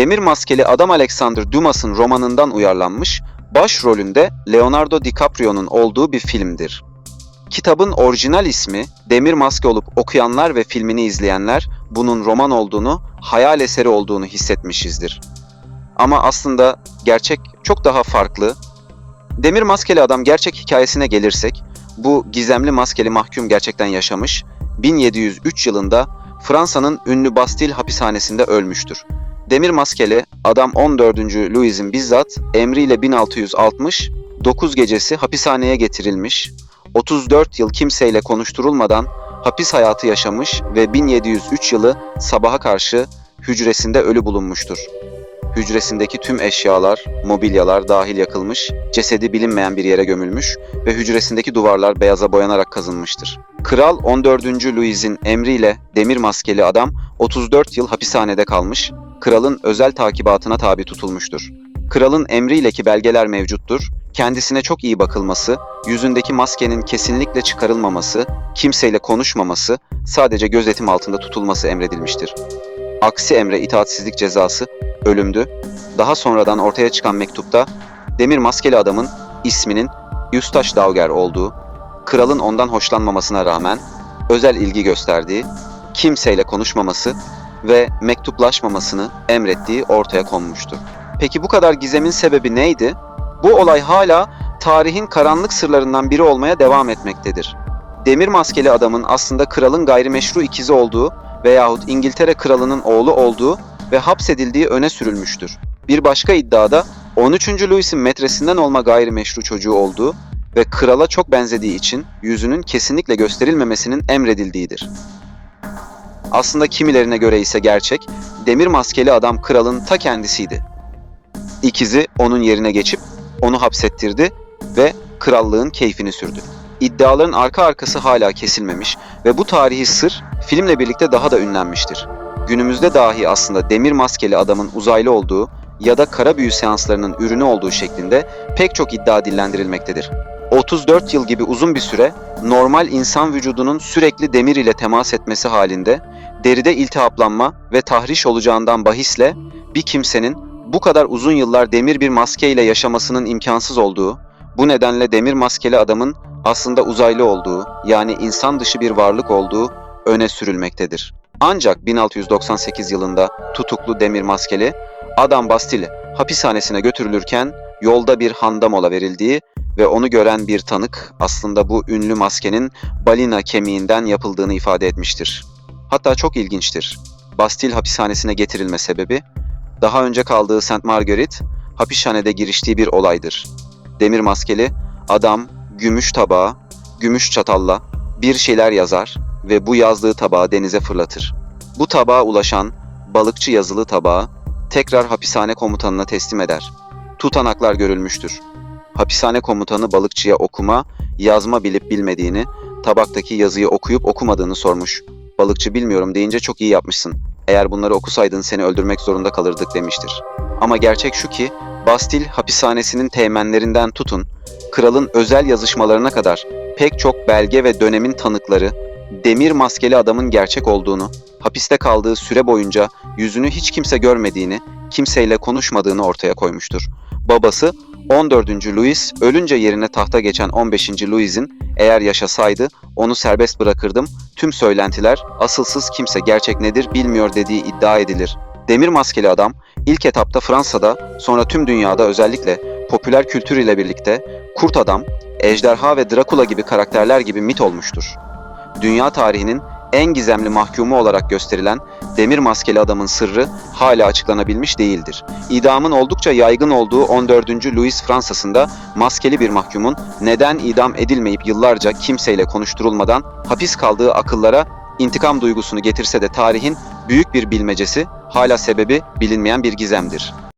Demir maskeli adam Alexander Dumas'ın romanından uyarlanmış, başrolünde Leonardo DiCaprio'nun olduğu bir filmdir. Kitabın orijinal ismi Demir Maske olup okuyanlar ve filmini izleyenler bunun roman olduğunu, hayal eseri olduğunu hissetmişizdir. Ama aslında gerçek çok daha farklı. Demir maskeli adam gerçek hikayesine gelirsek, bu gizemli maskeli mahkum gerçekten yaşamış, 1703 yılında Fransa'nın ünlü Bastille hapishanesinde ölmüştür. Demir maskeli adam 14. Louis'in bizzat emriyle 1660 9 gecesi hapishaneye getirilmiş, 34 yıl kimseyle konuşturulmadan hapis hayatı yaşamış ve 1703 yılı sabaha karşı hücresinde ölü bulunmuştur. Hücresindeki tüm eşyalar, mobilyalar dahil yakılmış, cesedi bilinmeyen bir yere gömülmüş ve hücresindeki duvarlar beyaza boyanarak kazınmıştır. Kral 14. Louis'in emriyle demir maskeli adam 34 yıl hapishanede kalmış, kralın özel takibatına tabi tutulmuştur. Kralın emriyle ki belgeler mevcuttur, kendisine çok iyi bakılması, yüzündeki maskenin kesinlikle çıkarılmaması, kimseyle konuşmaması, sadece gözetim altında tutulması emredilmiştir. Aksi emre itaatsizlik cezası ölümdü. Daha sonradan ortaya çıkan mektupta demir maskeli adamın isminin Yustaş Dauger olduğu, kralın ondan hoşlanmamasına rağmen özel ilgi gösterdiği, kimseyle konuşmaması ve mektuplaşmamasını emrettiği ortaya konmuştur. Peki bu kadar gizemin sebebi neydi? Bu olay hala tarihin karanlık sırlarından biri olmaya devam etmektedir. Demir maskeli adamın aslında kralın gayrimeşru ikizi olduğu veyahut İngiltere kralının oğlu olduğu ve hapsedildiği öne sürülmüştür. Bir başka iddiada 13. Louis'in metresinden olma gayrimeşru çocuğu olduğu ve krala çok benzediği için yüzünün kesinlikle gösterilmemesinin emredildiğidir. Aslında kimilerine göre ise gerçek, demir maskeli adam kralın ta kendisiydi. İkizi onun yerine geçip onu hapsettirdi ve krallığın keyfini sürdü. İddiaların arka arkası hala kesilmemiş ve bu tarihi sır filmle birlikte daha da ünlenmiştir. Günümüzde dahi aslında demir maskeli adamın uzaylı olduğu ya da kara büyü seanslarının ürünü olduğu şeklinde pek çok iddia dillendirilmektedir. 34 yıl gibi uzun bir süre normal insan vücudunun sürekli demir ile temas etmesi halinde deride iltihaplanma ve tahriş olacağından bahisle bir kimsenin bu kadar uzun yıllar demir bir maskeyle yaşamasının imkansız olduğu, bu nedenle demir maskeli adamın aslında uzaylı olduğu yani insan dışı bir varlık olduğu öne sürülmektedir. Ancak 1698 yılında tutuklu demir maskeli adam Bastille hapishanesine götürülürken yolda bir handa mola verildiği ve onu gören bir tanık aslında bu ünlü maskenin balina kemiğinden yapıldığını ifade etmiştir. Hatta çok ilginçtir. Bastille hapishanesine getirilme sebebi daha önce kaldığı Saint Marguerite hapishanede giriştiği bir olaydır. Demir maskeli adam gümüş tabağa, gümüş çatalla bir şeyler yazar ve bu yazdığı tabağı denize fırlatır. Bu tabağa ulaşan balıkçı yazılı tabağı tekrar hapishane komutanına teslim eder. Tutanaklar görülmüştür. Hapishane komutanı balıkçıya okuma, yazma bilip bilmediğini, tabaktaki yazıyı okuyup okumadığını sormuş. Balıkçı bilmiyorum deyince çok iyi yapmışsın. Eğer bunları okusaydın seni öldürmek zorunda kalırdık demiştir. Ama gerçek şu ki Bastil hapishanesinin teğmenlerinden tutun, kralın özel yazışmalarına kadar pek çok belge ve dönemin tanıkları demir maskeli adamın gerçek olduğunu, hapiste kaldığı süre boyunca yüzünü hiç kimse görmediğini, kimseyle konuşmadığını ortaya koymuştur. Babası 14. Louis ölünce yerine tahta geçen 15. Louis'in eğer yaşasaydı onu serbest bırakırdım. Tüm söylentiler asılsız kimse gerçek nedir bilmiyor dediği iddia edilir. Demir maskeli adam ilk etapta Fransa'da sonra tüm dünyada özellikle popüler kültür ile birlikte kurt adam, ejderha ve Drakula gibi karakterler gibi mit olmuştur. Dünya tarihinin en gizemli mahkumu olarak gösterilen demir maskeli adamın sırrı hala açıklanabilmiş değildir. İdamın oldukça yaygın olduğu 14. Louis Fransa'sında maskeli bir mahkumun neden idam edilmeyip yıllarca kimseyle konuşturulmadan hapis kaldığı akıllara intikam duygusunu getirse de tarihin büyük bir bilmecesi hala sebebi bilinmeyen bir gizemdir.